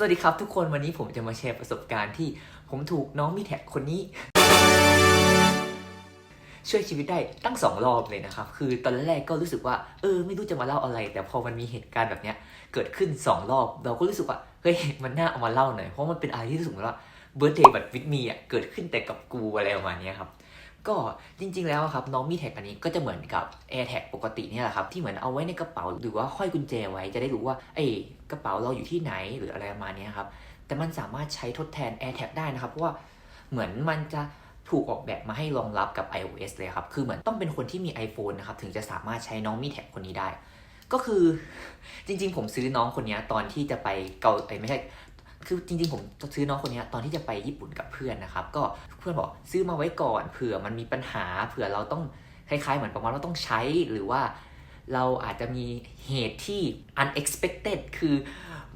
สวัสดีครับทุกคนวันนี้ผมจะมาแชร์ประสบการณ์ที่ผมถูกน้องมีแท็กคนนี้ ช่วยชีวิตได้ตั้งสองรอบเลยนะครับ คือตอนแรกก็รู้สึกว่า เออ ไม่รู้จะมาเล่าอะไร แต่พอมันมีเหตุการณ์แบบเนี้ย เกิดขึ้นสองรอบ เราก็รู้สึกว่าเฮ้ยมันน่าเอามาเล่าหน่อยเพราะมันเป็นอะไรที่รู้สึกว่าเบิร์ d เดย์บัตวิดมีอะเกิดขึ้นแต่กับกูอะไรประมาณนี้ครับ ก็จริง ๆ แล้วครับน้องมีแท็กอันนี้ก็จะเหมือนกับ Air Tag ปกติเนี่ยแหละครับที่เหมือนเอาไว้ในกระเป๋า หรือว่าห้อยกุญแจไว้จะได้รู้ว่าไอ้กระเป๋าเราอยู่ที่ไหนหรืออะไรประมาณเนี้ยครับแต่มันสามารถใช้ทดแทน Air Tag ได้นะครับเพราะว่าเหมือนมันจะถูกออกแบบมาให้รองรับกับ iOS เลยครับ คือเหมือนต้องเป็นคนที่มี iPhone นะครับ ถึงจะสามารถใช้น้องมีแท็กคนนี้ได้ ก็คือจริงๆ ผมซื้อน้องคนนี้ตอนที่จะไปเกาเอ้ยไม่ใช่ คือจริงๆผมซื้อน้องคนนี้ตอนที่จะไปญี่ปุ่นกับเพื่อนนะครับ ก็เพื่อนบอกซื้อมาไว้ก่อนเผื่อมันมีปัญหาเผื่อเราต้องคล้ายๆ เหมือนประมาณว่าต้องใช้หรือว่าเราอาจจะมีเหตุที่ unexpected คือ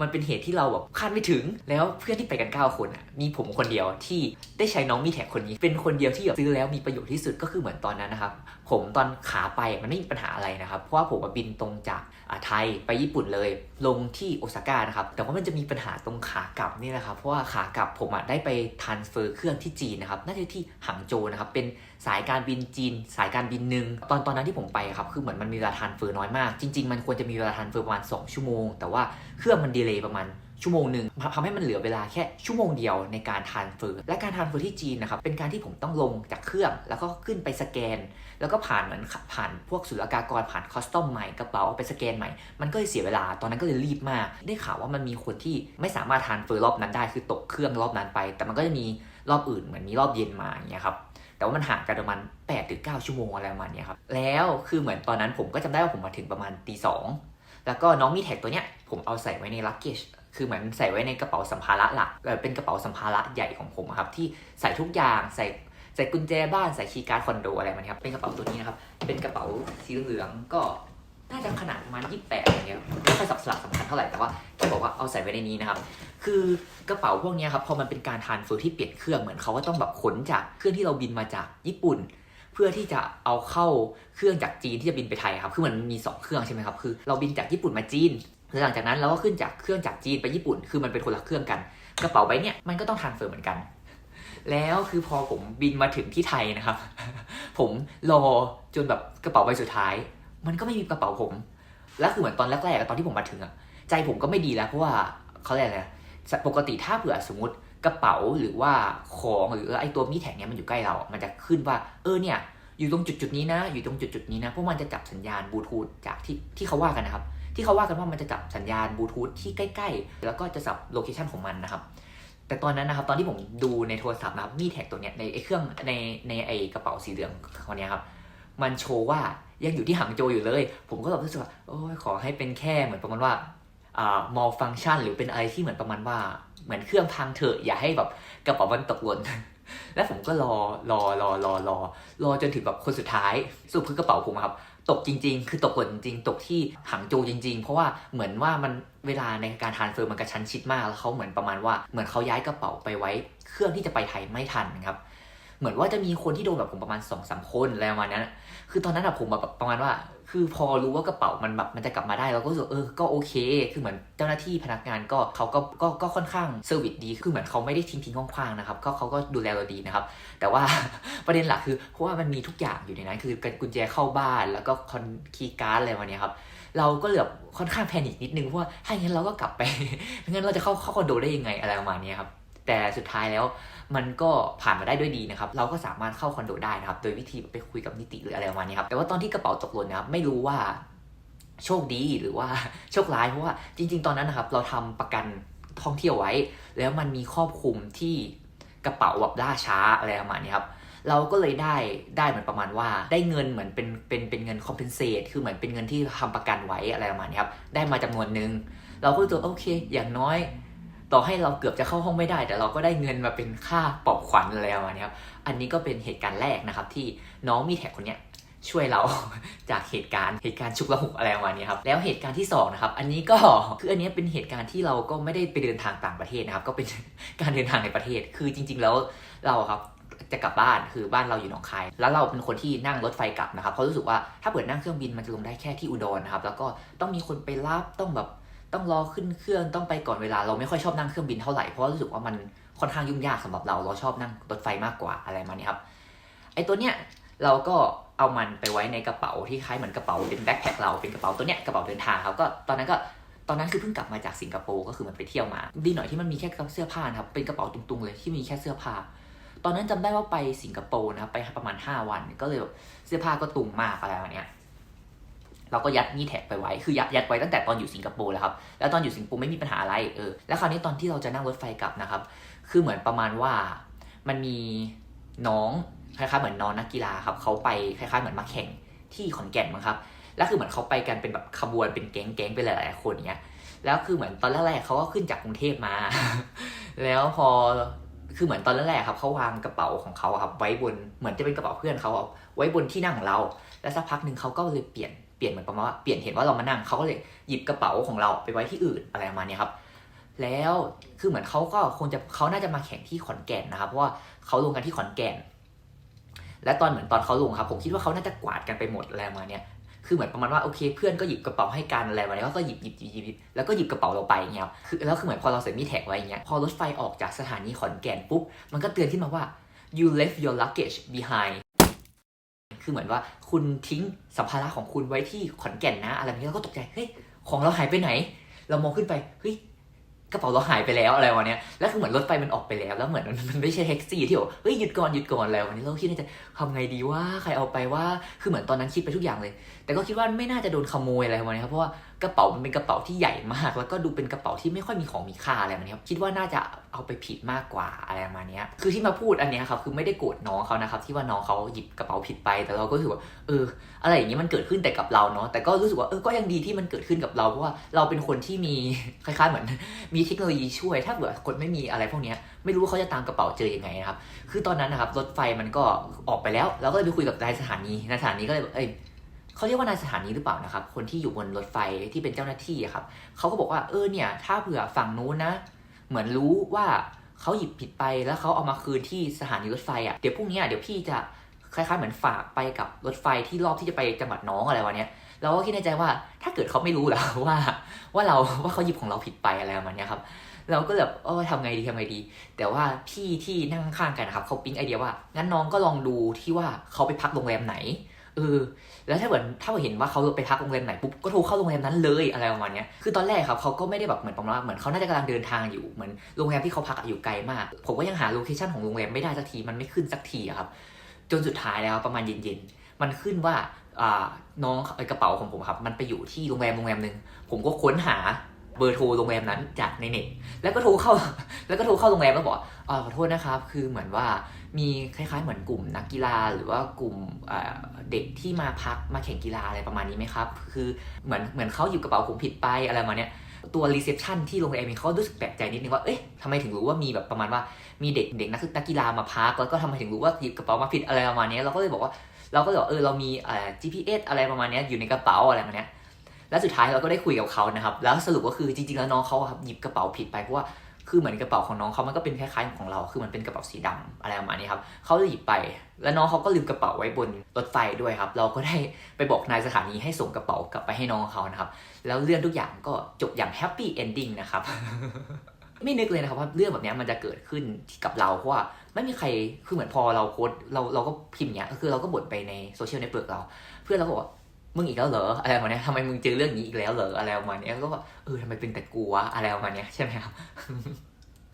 มันเป็นเหตุที่เราแบบคาดไม่ถึง แล้วเพื่อนที่ไปกัน 9 คนอะ มีผมคนเดียวที่ได้ใช้น้องมีแท็กคนนี้ เป็นคนเดียวที่แบบซื้อแล้วมีประโยชน์ที่สุดก็คือเหมือนตอนนั้นนะครับ ผมตอนขาไปมันไม่มีปัญหาอะไรนะครับ เพราะว่าผมบินตรงจากอ่าไทยไปญี่ปุ่นเลย ลงที่โอซาก้านะครับ แต่ว่ามันจะมีปัญหาตรงขากลับนี่แหละครับ เพราะว่าขากลับผมอะได้ไปทานเฟอร์เครื่องที่จีนนะครับ น่าจะที่หังโจนะครับ เป็นสายการบินจีน สายการบินหนึ่งตอนตอนนั้นที่ผมไปครับ คือเหมือนมันมีเวลาทานเฟอร์น้อยมาก จริง ๆ มันควรจะมีเวลาทานเฟอร์ประมาณ2ชั่วโมง แต่ว่าเครื่องมันดีเลย์ประมาณชั่วโมงหนึ่งทำให้มันเหลือเวลาแค่ชั่วโมงเดียวในการทานเฟอร์และการทานเฟอร์ที่จีนนะครับเป็นการที่ผมต้องลงจากเครื่อง แล้วก็ขึ้นไปสแกน แล้วก็ผ่านเหมือนผ่านพวกศุลกากรผ่านคอสตอมใหม่กระเป๋าเอาไปสแกนใหม่ มันก็เลยเสียเวลาตอนนั้นก็เลยรีบมาก ได้ข่าวว่ามันมีคนที่ไม่สามารถทานเฟอร์รอบนั้นได้คือตกเครื่องรอบนั้นไป แต่มันก็จะมีรอบอื่นเหมือนมีรอบเย็นมาอย่างเงี้ยครับแต่ว่ามันห่างกันประมาณ8ถึง9ชั่วโมงอะไรประมาณนี้ครับแล้วคือเหมือนตอนนั้นผมก็จำได้ว่าผมมาถึงประมาณตีสอง แล้วก็น้องมีแท็กตัวเนี้ยผมเอาใส่ไว้ในลักเกจคือเหมือนใส่ไว้ในกระเป๋าสัมภาระหลักเป็นกระเป๋าสัมภาระใหญ่ของผมครับที่ใส่ทุกอย่างใส่ใส่กุญแจบ้านใส่คีย์การ์ดคอนโดอะไรมันครับเป็นกระเป๋าตัวนี้นะครับเป็นกระเป๋าสีเหลืองก็น่าจะขนาดประมาณ28อะไรเงี้ยไม่ค่อยสับสลักสำคัญเท่าไหร่แต่ว่าแค่บอกว่าเอาใส่ไว้ในนี้นะครับ คือกระเป๋าพวกเนี้ยครับพอมันเป็นการทานเฟอร์ที่เปลี่ยนเครื่องเหมือนเขาก็ต้องแบบขนจากเครื่องที่เราบินมาจากญี่ปุ่น เพื่อที่จะเอาเข้าเครื่องจากจีนที่จะบินไปไทยครับ คือมันมี 2 เครื่องใช่ไหมครับ คือเราบินจากญี่ปุ่นมาจีนแล้วหลังจากนั้นเราก็ขึ้นจากเครื่องจากจีนไปญี่ปุ่น คือมันเป็นคนละเครื่องกัน กระเป๋าใบเนี้ยมันก็ต้องทานเฟอร์เหมือนกัน แล้วคือพอผมบินมาถึงที่ไทยนะครับ ผมรอจนแบบกระเป๋าใบสุดท้าย มันก็ไม่มีกระเป๋าผม แล้วคือเหมือนตอนแรกๆตอนที่ผมมาถึงอะใจผมก็ไม่ดีแล้วเพราะว่าเขาเรียกอะไรนะปกติถ้าเผื่อสมมติ กระเป๋าหรือว่าของหรือไอตัวมีแท็กเนี้ยมันอยู่ใกล้เรา มันจะขึ้นว่า เออเนี่ย อยู่ตรงจุดจุดนี้นะ อยู่ตรงจุดจุดนี้นะเพราะมันจะจับสัญญาณบลูทูธจากที่ที่เขาว่ากันนะครับ ที่เขาว่ากันว่ามันจะจับสัญญาณบลูทูธที่ใกล้ ๆ แล้วก็จะจับโลเคชันของมันนะครับ แต่ตอนนั้นนะครับ ตอนที่ผมดูในโทรศัพท์นะครับมีแท็กตัวเนี้ยในไอเครื่องในในไอกระเป๋าสีเหลืองคนเนี้ยครับมันโชว์ว่ายังอยู่ที่หังโจอยู่เลย ผมก็แบบรู้สึกว่าโอ้ยขอให้เป็นแค่เหมือนประมาณว่า อ่า malfunction หรือเป็นอะไรที่เหมือนประมาณว่า เหมือนเครื่องพังเถอะอย่าให้แบบกระเป๋ามันตกหล่นแล้วผมก็รอรอรอรอรอรอจนถึงแบบคนสุดท้ายสรุปคือกระเป๋าผมครับ ตกจริง ๆ คือตกหล่นจริงตกที่หางโจจริง ๆ เพราะว่าเหมือนว่ามันเวลาในการทานเฟอร์มันกระชั้นชิดมากแล้วเขาเหมือนประมาณว่าเหมือนเขาย้ายกระเป๋าไปไว้ เครื่องที่จะไปไทยไม่ทันครับ เหมือนว่าจะมีคนที่โดนแบบผมประมาณ2องสามคนอะไรประมาณนั้นคือตอนนั้นอะผมแบบประมาณว่า คือพอรู้ว่ากระเป๋ามันแบบมันจะกลับมาได้เราก็รู้สึกเออก็โอเค คือเหมือนเจ้าหน้าที่พนักงานก็เขาก็ก็ก็ค่อนข้างเซอร์วิสดีคือเหมือนเขาไม่ได้ทิ้งทิ้งคว้างๆนะครับก็เขาก็ดูแลเราดีนะครับ แต่ว่าประเด็นหลักคือเพราะว่ามันมีทุกอย่างอยู่ในนั้นคือกุญแจเข้าบ้านแล้วก็คอนคีย์การ์ดอะไรวันนี้ยครับเราก็เหลือบค่อนข้างแพนิคนิดนึงเพราะว่าถ้าอย่างนั้นเราก็กลับไปงั้นเราจะเข้าเข้าคอนโดได้ยังไงอะไรประมาณนี้ครับ แต่สุดท้ายแล้วมันก็ผ่านมาได้ด้วยดีนะครับ เราก็สามารถเข้าคอนโดได้นะครับ โดยวิธีไปคุยกับนิติหรืออะไรประมาณนี้ครับ แต่ว่าตอนที่กระเป๋าตกหล่นนะครับ ไม่รู้ว่าโชคดีหรือว่าโชคร้ายเพราะว่าจริง ๆ ตอนนั้นนะครับ เราทำประกันท่องเที่ยวไว้ แล้วมันมีครอบคลุมที่กระเป๋าแบบล่าช้าอะไรประมาณนี้ครับเราก็เลยได้ได้เหมือนประมาณว่า ได้เงินเหมือนเป็นเป็นเป็นเงินคอมเพนเซตคือเหมือนเป็นเงินที่ทำประกันไว้อะไรประมาณนี้ครับได้มาจำนวนหนึ่งเราก็รู้ตัวโอเค อย่างน้อย ต่อให้เราเกือบจะเข้าห้องไม่ได้ แต่เราก็ได้เงินมาเป็นค่าปลอบขวัญอะไรประมาณนี้ครับอันนี้ก็เป็นเหตุการณ์แรกนะครับ ที่น้องมีแท็กคนเนี้ยช่วยเราจากเหตุการณ์เหตุการณ์ฉุกละหุกอะไรประมาณนี้ครับแล้วเหตุการณ์ที่สองนะครับอันนี้ก็คืออันนี้เป็นเหตุการณ์ที่เราก็ไม่ได้ไปเดินทางต่างประเทศนะครับ ก็เป็นการเดินทางในประเทศ คือจริง ๆ แล้วเราครับจะกลับบ้านคือบ้านเราอยู่หนองคาย แล้วเราเป็นคนที่นั่งรถไฟกลับนะครับเพราะรู้สึกว่าถ้าเปิดนั่งเครื่องบินมันจะลงได้แค่ที่อุดรนะครับแล้วก็ต้องมีคนไปรับต้องแบบ ต้องรอขึ้นเครื่องต้องไปก่อนเวลา เราไม่ค่อยชอบนั่งเครื่องบินเท่าไหร่เพราะว่ารู้สึกว่ามันค่อนข้างยุ่งยากสำหรับเราเราชอบนั่งรถไฟมากกว่าอะไรมานี้ครับไอตัวเนี้ยเราก็เอามันไปไว้ในกระเป๋าที่คล้ายเหมือนกระเป๋าเป็นแบ็คแพคเราเป็นกระเป๋าตัวเนี้ยกระเป๋าเดินทางครับก็ตอนนั้นก็ตอนนั้นคือเพิ่งกลับมาจากสิงคโปร์ก็คือมันไปเที่ยวมา ดีหน่อยที่มันมีแค่เสื้อผ้านะครับเป็นกระเป๋าตุงๆเลยที่มีแค่เสื้อผ้า ตอนนั้นจำได้ว่าไปสิงคโปร์นะครับไปประมาณ 5 วันก็เลยแบบเสื้อผ้าก็ตุงมากอะไรแบบเนี้ย เราก็ยัดนี่แท็กไปไว้ คือยัดยัดไว้ตั้งแต่ตอนอยู่สิงคโปร์แล้วครับ แล้วตอนอยู่สิงคโปร์ไม่มีปัญหาอะไร เออ แล้วคราวนี้ตอนที่เราจะนั่งรถไฟกลับนะครับ คือเหมือนประมาณว่า มันมีน้องคล้ายๆเหมือนน้องนักกีฬาครับ เขาไปคล้ายๆเหมือนมาแข่งที่ขอนแก่นมั้งครับ แล้วคือเหมือนเขาไปกันเป็นแบบขบวนเป็นแก๊งๆไปหลายๆคนเนี้ย แล้วคือเหมือนตอนแรกๆเขาก็ขึ้นจากกรุงเทพมา แล้วพอ คือเหมือนตอนแรกๆครับเขาวางกระเป๋าของเขาครับ ไว้บน เหมือนจะเป็นกระเป๋าเพื่อนเขาไว้บนที่นั่งของเรา แล้วสักพักหนึ่งเขาก็เลยเปลี่ยน ลี่ยนเหมือนประมาณว่าเปลี่ยนเห็นว่าเรามานั่งเขาก็เลยหยิบกระเป๋าของเราไปไว้ที่อื่นอะไรประมาณนี้ครับ แล้วคือเหมือนเขาก็คงจะเขาน่าจะมาแข่งที่ขอนแก่นนะครับ เพราะว่าเขาลงกันที่ขอนแก่น และตอนเหมือนตอนเขาลงครับ ผมคิดว่าเขาน่าจะกวาดกันไปหมดอะไรประมาณเนี้ยคือเหมือนประมาณว่าโอเค เพื่อนก็หยิบกระเป๋าให้กันอะไรมาแล้วก็หยิบหยิบหยิบหยิบหยิบแล้วก็หยิบกระเป๋าเราไปอย่างเงี้ยคือแล้วคือเหมือนพอเราใส่มีแท็กไว้อย่างเงี้ยพอรถไฟออกจากสถานีขอนแก่นปุ๊บมันก็เตือนขึ้นมาว่า you left your luggage behind คือเหมือนว่าคุณทิ้งสัมภาระของคุณไว้ที่ขอนแก่นนะ อะไรแบบนี้เราก็ตกใจเฮ้ยของเราหายไปไหน เรามองขึ้นไปเฮ้ยกระเป๋าเราหายไปแล้วอะไรวะเนี้ยแล้วคือเหมือนรถไฟมันออกไปแล้ว แล้วเหมือนมันไม่ใช่แท็กซี่ที่บอกเฮ้ยหยุดก่อนหยุดก่อนแล้ววันนี้เราคิดในใจทำไงดีว่าใครเอาไปว่า คือเหมือนตอนนั้นคิดไปทุกอย่างเลย แต่ก็คิดว่าไม่น่าจะโดนขโมยอะไรประมาณนี้ครับ เพราะว่า กระเป๋ามันเป็นกระเป๋าที่ใหญ่มาก แล้วก็ดูเป็นกระเป๋าที่ไม่ค่อยมีของมีค่าอะไรแบบนี้ครับคิดว่าน่าจะเอาไปผิดมากกว่าอะไรมาณนี้ย คือที่มาพูดอันเนี้ยครับคือไม่ได้โกรธน้องเขานะครับ ที่ว่าน้องเขาหยิบกระเป๋าผิดไป แต่เราก็รู้สึกว่าเออ อะไรอย่างนี้มันเกิดขึ้นแต่กับเราเนาะแต่ก็รู้สึกว่าเออก็ยังดีที่มันเกิดขึ้นกับเราเพราะว่าเราเป็นคนที่มีคล้ายๆเหมือน มีเทคโนโลยีช่วย ถ้าเผื่อคนไม่มีอะไรพวกเนี้ยไม่รู้ว่าเขาจะตามกระเป๋าเจอยังไงนะครับคือตอนนั้นนะครับรถไฟมันก็ออกไปแล้ว เราก็เลยไปคุยกับนายสถานีนายสถานีก็เลยบอกเอ้ย เขาเรียกว่านายสถานีหรือเปล่านะครับ คนที่อยู่บนรถไฟที่เป็นเจ้าหน้าที่ครับเขาก็บอกว่าเออเนี่ย ถ้าเผื่อฝั่งนู้นนะ เหมือนรู้ว่าเขาหยิบผิดไปแล้วเขาเอามาคืนที่สถานีรถไฟอะเดี๋ยวพรุ่งนี้เดี๋ยวพี่จะคล้ายๆเหมือนฝากไปกับรถไฟที่รอบที่จะไปจังหวัดน้องอะไรวะเนี้ยเราก็คิดในใจว่าถ้าเกิดเขาไม่รู้แล้วว่า ว่าเราว่าเขาหยิบของเราผิดไปอะไรประมาณเนี้ยครับ เราก็แบบเออทำไงดีทำไงดี แต่ว่าพี่ที่นั่งข้างๆกันนะครับเขาปิ๊งไอเดียว่างั้นน้องก็ลองดูที่ว่าเขาไปพักโรงแรมไหน เออ แล้วถ้าเหมือนถ้าเห็นว่าเขาไปพักโรงแรมไหนปุ๊บก็โทรเข้าโรงแรมนั้นเลยอะไรประมาณเนี้ยคือตอนแรกครับเขาก็ไม่ได้แบบเหมือนประมาณว่าเหมือนเขาน่าจะกำลังเดินทางอยู่เหมือนโรงแรมที่เขาพักอยู่ไกลมาก ผมก็ยังหาโลเคชั่นของโรงแรมไม่ได้สักทีมันไม่ขึ้นสักทีอะครับ จนสุดท้ายแล้วประมาณเย็นๆมันขึ้นว่าอ่าน้องไอกระเป๋าของผมครับ มันไปอยู่ที่โรงแรมโรงแรมหนึ่งผมก็ค้นหาเบอร์โทรโรงแรมนั้นจากในเน็ตแล้วก็โทรเข้า แล้วก็โทรเข้าโรงแรมแล้วบอกอ่าขอโทษนะครับ คือเหมือนว่า มีคล้ายๆ เหมือนกลุ่มนักกีฬาหรือว่ากลุ่มเด็กที่มาพักมาแข่งกีฬาอะไรประมาณนี้ไหมครับ คือเหมือนเหมือนเขาหยิบกระเป๋าผมผิดไปอะไรมาเนี้ยตัวรีเซพชันที่โรงแรมเองเขารู้สึกแปลกใจนิดนึงว่า เอ๊ะทำไมถึงรู้ว่ามีแบบประมาณว่ามีเด็กเด็กนักนักกีฬามาพักแล้วก็ทำไมถึงรู้ว่าหยิบกระเป๋ามาผิดอะไรประมาณเนี้ยเราก็เลยบอกว่าเราก็เลยบอกเออเรามีเอ่า GPS อะไรประมาณเนี้ยอยู่ในกระเป๋าอะไรประมาณเนี้ยแล้วสุดท้ายเราก็ได้คุยกับเขานะครับ แล้วสรุปก็คือจริงๆแล้วน้องเขาครับหยิบกระเป๋าผิดไปเพราะว่า คือเหมือนกระเป๋าของน้องเขามันก็เป็นคล้ายๆของเรา คือมันเป็นกระเป๋าสีดำอะไรประมาณนี้ครับเขาเลยหยิบไป แล้วน้องเขาก็ลืมกระเป๋าไว้บนรถไฟด้วยครับ เราก็ได้ไปบอกนายสถานีให้ส่งกระเป๋ากลับไปให้น้องเขานะครับ แล้วเรื่องทุกอย่างก็จบอย่างแฮปปี้เอนดิ้งนะครับไม่นึกเลยนะครับว่าเรื่องแบบนี้มันจะเกิดขึ้นกับเราเพราะว่าไม่มีใครคือเหมือนพอเราโพสเราเราก็พิมพ์เนี้ยคือเราก็บ่นไปในโซเชียลเน็ตเวิร์กเรา เพื่อนเราก็บอก มึงอีกแล้วเหรออะไรประมาณนี้ทำไมมึงเจอเรื่องนี้อีกแล้วเหรออะไรประมาณนี้ก็ว่าเออทำไมเป็นแต่กูวะอะไรประมาณนี้ใช่ไหมครับ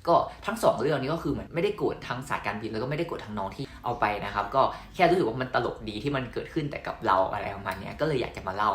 ก็ทั้งสองเรื่องนี้ก็คือเหมือนไม่ได้โกรธทั้งสายการบินแล้วก็ไม่ได้โกรธทั้งน้องที่เอาไปนะครับ ก็แค่รู้สึกว่ามันตลกดีที่มันเกิดขึ้นแต่กับเราอะไรประมาณนี้ก็เลยอยากจะมาเล่า